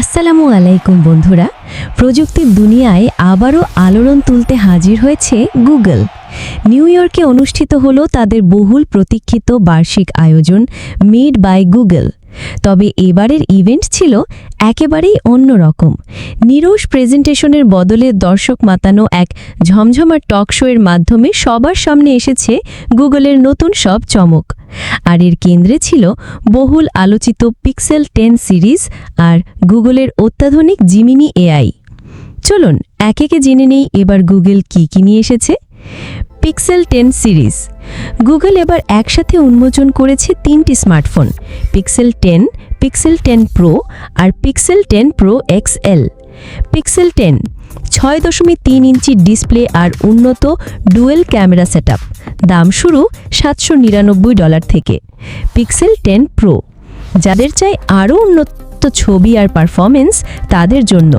আসসালামু আলাইকুম বন্ধুরা। প্রযুক্তির দুনিয়ায় আবারও আলোড়ন তুলতে হাজির হয়েছে গুগল। নিউ ইয়র্কে অনুষ্ঠিত হল তাদের বহুল প্রতীক্ষিত বার্ষিক আয়োজন মেড বাই গুগল। তবে এবারের ইভেন্ট ছিল একেবারেই অন্যরকম। নিরোষ প্রেজেন্টেশনের বদলে দর্শক মাতানো এক ঝমঝমার টক শোয়ের মাধ্যমে সবার সামনে এসেছে গুগলের নতুন সব চমক। আর এর কেন্দ্রে ছিল বহুল আলোচিত পিক্সেল টেন সিরিজ আর গুগলের অত্যাধুনিক জিমিনি এআই চলুন, এক জেনে নেই এবার গুগল কি কি নিয়ে এসেছে। Pixel ten series. গুগল এবার একসাথে উন্মোচন করেছে তিনটি smartphone Pixel ten Pixel ten Pro আর Pixel ten Pro X L Pixel ten ছয় দশমিক তিন ইঞ্চি ডিসপ্লে আর উন্নত ডুয়েল ক্যামেরা সেটআপ। দাম শুরু সাতশো নিরানব্বই ডলার থেকে। পিক্সেল টেন প্রো যাদের চাই আরও উন্নত ছবি আর পারফরমেন্স তাদের জন্য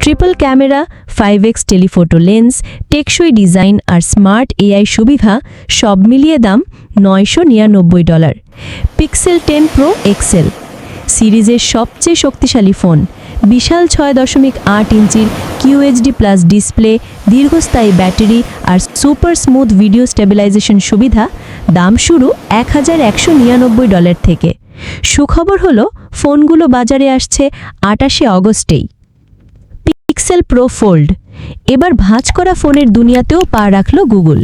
triple camera, five X telephoto lens, টেকসই ডিজাইন আর স্মার্ট এআই সুবিধা সব মিলিয়ে দাম নয়শো নিরানব্বই dollar. Pixel ten Pro X L সিরিজের সবচেয়ে শক্তিশালী ফোন। বিশাল ছয় দশমিক আট ইঞ্চির Q H D plus display দীর্ঘস্থায়ী ব্যাটারি আর সুপার স্মুথ ভিডিও স্টেবিলাইজেশন সুবিধা, দাম শুরু এক হাজার একশো নিরানব্বই ডলার থেকে। সুখবর হলো, ফোনগুলো বাজারে আসছে আটাশে অগস্টেই পিক্সেল প্রো ফোল্ড এবার ভাঁজ করা ফোনের দুনিয়াতেও পা রাখল গুগল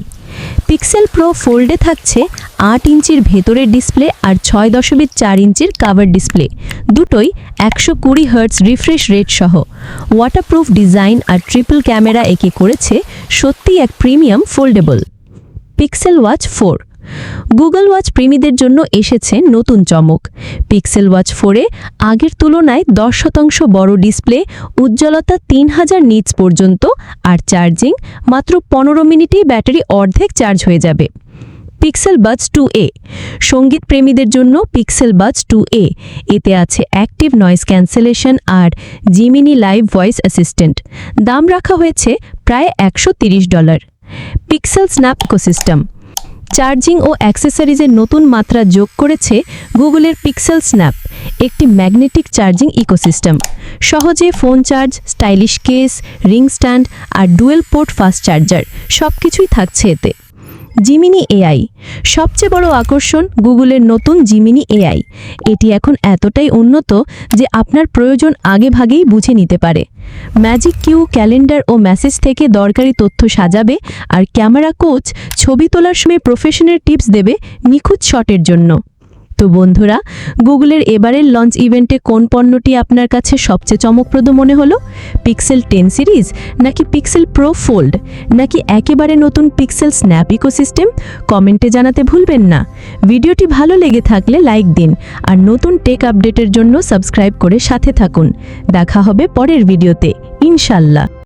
পিক্সেল প্রো ফোল্ডে থাকছে আট ইঞ্চির ভেতরের ডিসপ্লে আর ছয় দশমিক চার ইঞ্চির কাভার ডিসপ্লে দুটোই একশো কুড়ি হার্টস রিফ্রেশ রেট সহ। ওয়াটারপ্রুফ ডিজাইন আর ট্রিপল ক্যামেরা একে করেছে সত্যি এক premium foldable Pixel Watch four Google Watch প্রেমীদের জন্য এসেছে নতুন চমক। পিক্সেল ওয়াচ ফোরে আগের তুলনায় দশ শতাংশ বড় ডিসপ্লে উজ্জ্বলতা তিন হাজার নিটস পর্যন্ত আর চার্জিং মাত্র পনেরো মিনিটেই ব্যাটারি অর্ধেক চার্জ হয়ে যাবে। পিক্সেল বাজ টু এ সংগীত প্রেমীদের জন্য পিক্সেল বাজ টু এ এতে আছে অ্যাক্টিভ নয়েজ ক্যান্সেলেশন আর জিমিনি লাইভ ভয়েস অ্যাসিস্ট্যান্ট দাম রাখা হয়েছে প্রায় একশো dollar. Pixel Snap ecosystem charging ও অ্যাক্সেসরিজের নতুন মাত্রা যোগ করেছে গুগলের পিক্সেল স্ন্যাপ একটি ম্যাগনেটিক চার্জিং ইকোসিস্টেম। সহজে phone charge, stylish case ring stand আর ডুয়েল পোর্ট ফাস্ট চার্জার সব কিছুই থাকছে এতে। Gemini A I. সবচেয়ে বড় আকর্ষণ গুগলের নতুন জিমিনি এআই। এটি এখন এতটাই উন্নত যে আপনার প্রয়োজন আগে ভাগেই বুঝে নিতে পারে। ম্যাজিক কিউ, ক্যালেন্ডার ও মেসেজ থেকে দরকারি তথ্য সাজাবে আর ক্যামেরা কোচ ছবি তোলার সময় প্রফেশনের টিপস দেবে নিখুঁত শটের জন্য। তো বন্ধুরা, গুগলের এবারের লঞ্চ ইভেন্টে কোন পণ্যটি আপনার কাছে সবচেয়ে চমকপ্রদ মনে হলো? পিক্সেল টেন সিরিজ নাকি পিক্সেল প্রো ফোল্ড নাকি একেবারে নতুন পিক্সেল স্ন্যাপ ইকোসিস্টেম কমেন্টে জানাতে ভুলবেন না। ভিডিওটি ভালো লেগে থাকলে লাইক দিন আর নতুন টেক আপডেটের জন্য সাবস্ক্রাইব করে সাথে থাকুন। দেখা হবে পরের ভিডিওতে ইনশাল্লাহ